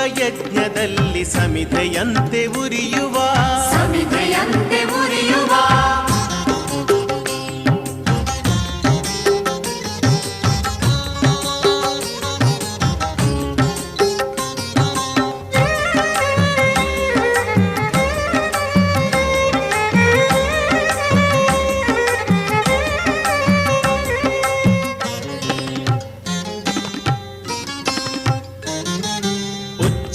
ಸೇವೆಯೆಂಬ ಯಜ್ಞದಲ್ಲಿ ಸಮಿಧೆಯಂತೆ ಉರಿಯುವ ಸಮಿಧೆಯಂತೆ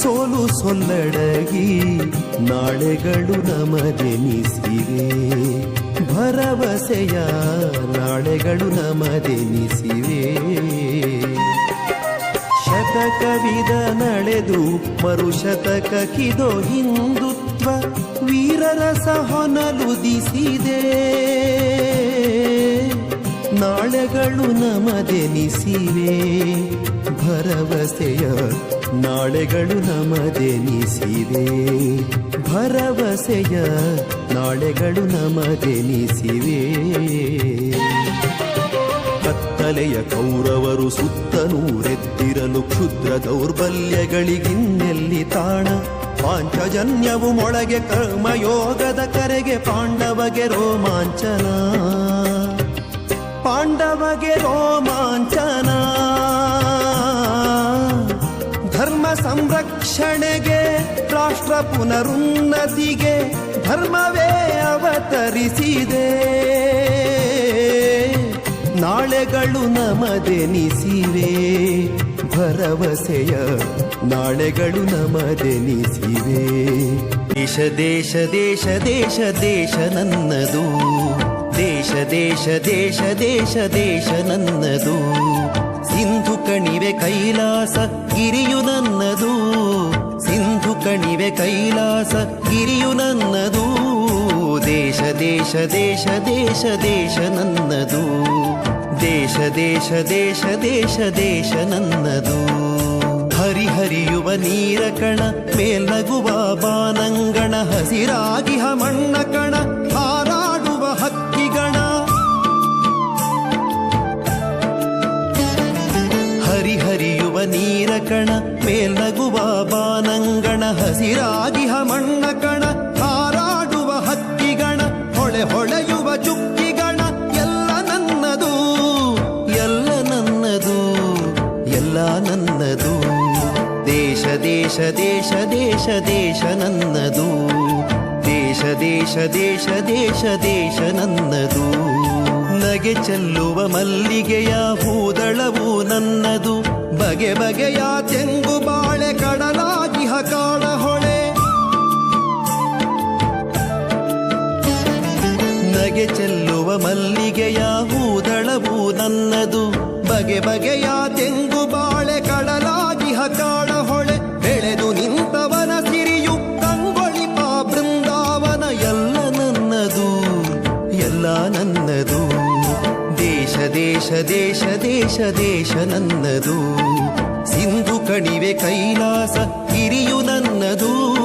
ಸೋಲು ಸೊಲ್ಲಡಗಿ ನಾಳೆಗಳು ನಮದೆನಿಸಿವೆ ಭರವಸೆಯ ನಾಳೆಗಳು ನಮದೆನಿಸಿವೆ ಶತಕವಿದ ನಡೆದು ಮರುಶತಕಕ್ಕಿದೋ ಹಿಂದುತ್ವ ವೀರರಸ ಹೊನಲುದಿಸಿದೆ. ನಾಳೆಗಳು ನಮದೆನಿಸಿವೆ ಭರವಸೆಯ ನಾಳೆಗಳು ನಮದೆನಿಸಿವೆ ಭರವಸೆಯ ನಾಳೆಗಳು ನಮದೆನಿಸಿವೆ ಕತ್ತಲೆಯ ಕೌರವರು ಸುತ್ತನೂರೆದ್ದಿರಲು ಕ್ಷುದ್ರ ದೌರ್ಬಲ್ಯಗಳಿಗಿನ್ನೆಲ್ಲಿ ತಾಣ. ಪಾಂಚಜನ್ಯವು ಮೊಳಗೆ ಕರ್ಮಯೋಗದ ಕರೆಗೆ ಪಾಂಡವಗೆ ರೋಮಾಂಚನ. ಪಾಂಡವಗೆ ರೋಮಾಂಚನ. ಧರ್ಮ ಸಂರಕ್ಷಣೆಗೆ, ರಾಷ್ಟ್ರ ಪುನರುನ್ನತಿಗೆ ಧರ್ಮವೇ ಅವತರಿಸಿದೆ. ನಾಳೆಗಳು ನಮದೆನಿಸಿವೆ, ಭರವಸೆಯ ನಾಳೆಗಳು ನಮದೆನಿಸಿವೆ. ದೇಶ ದೇಶ ದೇಶ ದೇಶ ನನ್ನದು. ದೇಶ ದೇಶ ದೇಶ ದೇಶ ದೇಶ ನನ್ನದು. ಸಿಂಧು ಕಣಿವೆ ಕೈಲಾಸ ಗಿರಿಯು ನನ್ನದು. ಸಿಂಧು ಕಣಿವೆ ಕೈಲಾಸ ಗಿರಿಯು ನನ್ನದು. ದೇಶ ದೇಶ ದೇಶ ದೇಶ ದೇಶ ನನ್ನದು. ದೇಶ ದೇಶ ದೇಶ ದೇಶ ದೇಶ ನನ್ನದು. ಹರಿಹರಿಯುವ ನೀರ ಕಣ ಮೇಲ್ನಗುವ ಬಾನಂಗಣ, ಹಸಿರಾಗಿಹ ಮಣ್ಣ ಕಣ ಮೇಲ್ನಗುವ ಬಾನಂಗಣ ಹಸಿರಾಗಿ ಮಣ್ಣ ಕಣ, ಹಾರಾಡುವ ಹಕ್ಕಿಗಣ, ಹೊಳೆ ಹೊಳೆಯುವ ಚುಕ್ಕಿಗಣ, ಎಲ್ಲ ನನ್ನದು ಎಲ್ಲ ನನ್ನದು ಎಲ್ಲ ನನ್ನದು. ದೇಶ ದೇಶ ದೇಶ ದೇಶ ದೇಶ ನನ್ನದು, ದೇಶ ದೇಶ ದೇಶ ದೇಶ ದೇಶ ನನ್ನದು. ನಗೆ ಚೆಲ್ಲುವ ಮಲ್ಲಿಗೆಯ ಹೂದಳವು ನನ್ನದು. ಬಗೆ ಬಗೆಯ ತೆಂಗು ಬಾಳೆ ಕಡಲಾಗಿ ಹಕಾಳ ಹೊಳೆ ನಗೆ ಚೆಲ್ಲುವ ಮಲ್ಲಿಗೆಯ ಹೂದಳವು ನನ್ನದು. ಬಗೆ ಬಗೆಯ ತೆಂಗು ಬಾಳೆ ದೇಶ ದೇಶ ದೇಶ ದೇಶ ದೇಶ ನನ್ನದು. ಸಿಂಧು ಕಣಿವೆ ಕೈಲಾಸ ಗಿರಿಯು ನನ್ನದು